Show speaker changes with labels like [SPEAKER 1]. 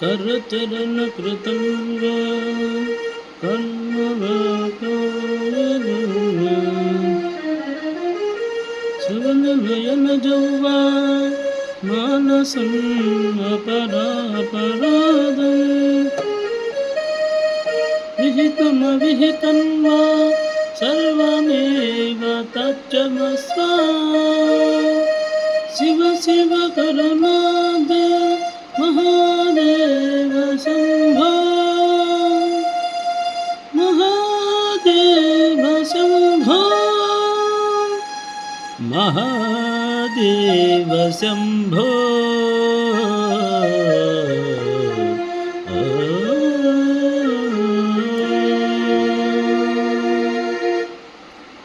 [SPEAKER 1] करचरणकृतं वा कर्म वा कारयन् श्रवणनयनजौ वा मानसम् अपरापराधम् विहितमविहितं वा सर्वमेव तच्चमस्व। शिव शिव करुणाद ेवसम्भो महादेवशम्भो।